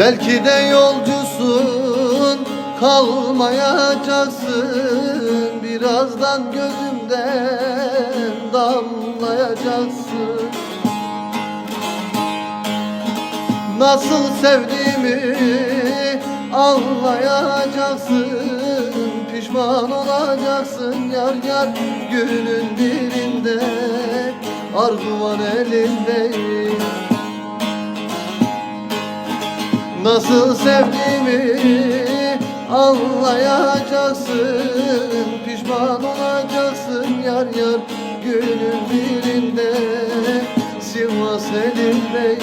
Belki de yolcusun kalmayacaksın. Birazdan gözümden damlayacaksın. Nasıl sevdiğimi anlayacaksın. Pişman olacaksın yar yar Günün birinde. Arzuvan elinde Nasıl sevdiğimi anlayacaksın Pişman olacaksın yar yar Günün birinde. Sivas elinde